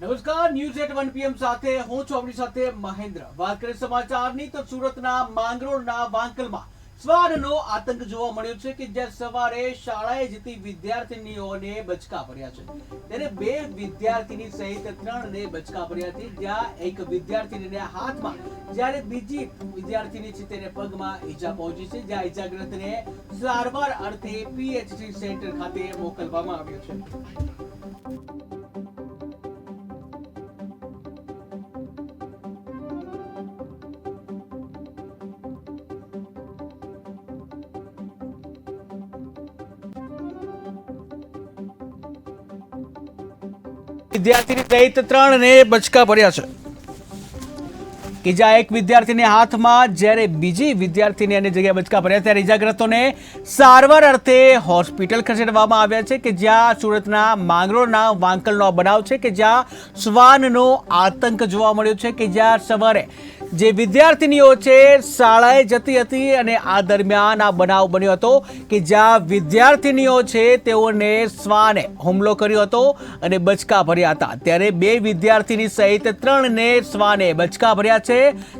નમસ્કાર, news at one PM સાથે હું છું આપણી સાથે મહેન્દ્ર. વાત કરીએ સમાચારની તો સુરતના માંગરોળના વાંકલમાં શ્વાનનો આતંક જોવા મળ્યો છે કે જ્યાં સવારે શાળાએ જતી વિદ્યાર્થીનીઓને બચકા ભર્યા છે. ત્યારે બે વિદ્યાર્થીની સહિત ત્રણને બચકા ભર્યા હતી જ્યાં એક વિદ્યાર્થીનીને હાથમાં જ્યારે બીજી વિદ્યાર્થીની છે તેને પગમાં ઈજા પહોંચી છે, જ્યાં ઈજાગ્રસ્તને સારવાર અર્થે પીએચસી સેન્ટર ખાતે મોકલવામાં આવ્યો છે. વિદ્યાર્થીની સહિત ત્રણ ને બચકા ભર્યા છે. કે જ્યાં એક વિદ્યાર્થીને હાથમાં, જ્યારે બીજી વિદ્યાર્થીને એની જગ્યાએ બચકા ભર્યા ત્યારે ઇજાગ્રસ્તોને સારવાર અર્થે હોસ્પિટલ ખસેડવામાં આવ્યા છે કે જ્યાં સુરતના માંગરોળના વાંકલનો બનાવ છે કે જ્યાં શ્વાનનો આતંક જોવા મળ્યો છે કે જ્યાં સવારે જે વિદ્યાર્થીનીઓ છે, શાળાએ જતી હતી અને આ દરમિયાન આ બનાવ બન્યો હતો કે જ્યાં વિદ્યાર્થીનીઓ છે, તેઓને શ્વાને હુમલો કર્યો હતો અને બચકા ભર્યા હતા. ત્યારે બે વિદ્યાર્થીની સહિત ત્રણને શ્વાને બચકા ભર્યા છે.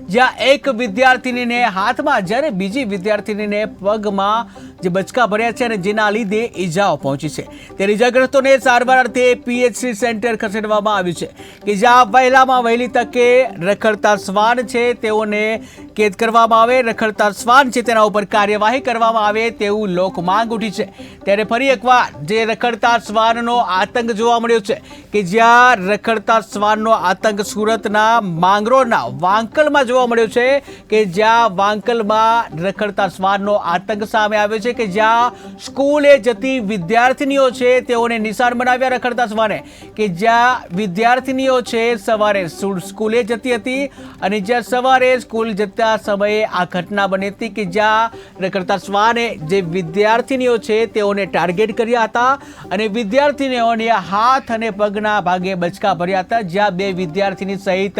જ્યાં એક વિદ્યાર્થીનીને હાથમાં જ્યારે બીજી વિદ્યાર્થીનીને પગમાં જે બચકા ભર્યા છે અને જેના લીધે ઈજાઓ પહોંચી છે. ત્યારે ઈજાગ્રસ્તોને સારવાર અર્થે પીએચસી સેન્ટર ખસેડવામાં આવ્યું છે કે જ્યાં વહેલામાં વહેલી તકે રખડતા શ્વાન છે તેઓને કેદ કરવામાં આવે, રખડતા શ્વાન છે તેના ઉપર કાર્યવાહી કરવામાં આવે તેવું લોક માંગ ઉઠી છે. ત્યારે ફરી એકવાર જે રખડતા શ્વાનનો આતંક જોવા મળ્યો છે કે જ્યાં રખડતા શ્વાનનો આતંક સુરતના માંગરોળના વાંકલમાં જોવા મળ્યો છે કે જ્યાં વાંકલમાં રખડતા શ્વાનનો આતંક સામે આવ્યો છે કે જ્યાં સ્કૂલે જતી વિદ્યાર્થીનીઓ છે તેઓને નિશાન બનાવ્યા રખડતા શ્વાને કે જ્યાં વિદ્યાર્થીનીઓ છે સવારે સ્કૂ- સ્કૂલે જતી હતી અને જ્યાં સવારે સ્કૂલ જતા સમયે આ ઘટના બની હતી કે જ્યાં રખડતા શ્વાને જે વિદ્યાર્થીનીઓ છે તેઓને ટાર્ગેટ કર્યા હતા અને વિદ્યાર્થીનીઓને હાથ અને પગના ભાગે બચકા ભર્યા હતા, જ્યાં બે વિદ્યાર્થીની સહિત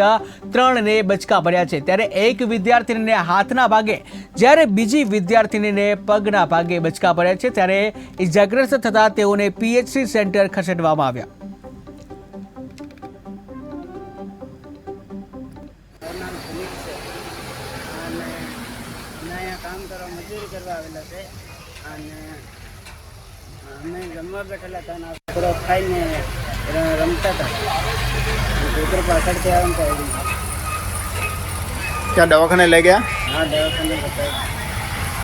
ત્રણને બચકા ભર્યા છે. ત્યારે એક વિદ્યાર્થીનીને હાથના ભાગે, જ્યારે બીજી વિદ્યાર્થીનીને પગના ભાગે બચકા ભર્યા છે. ત્યારે ઇજાગ્રસ્ત થતા તેઓને પીએચસી સેન્ટર ખસેડવામાં આવ્યા. કામ બેઠેલા હતા અને છોકરો ખાઈને રમતા હતા. છોકરો પાછળથી આવે ને તો ત્યાં દવાખાને લઈ ગયા? હા દવાખાને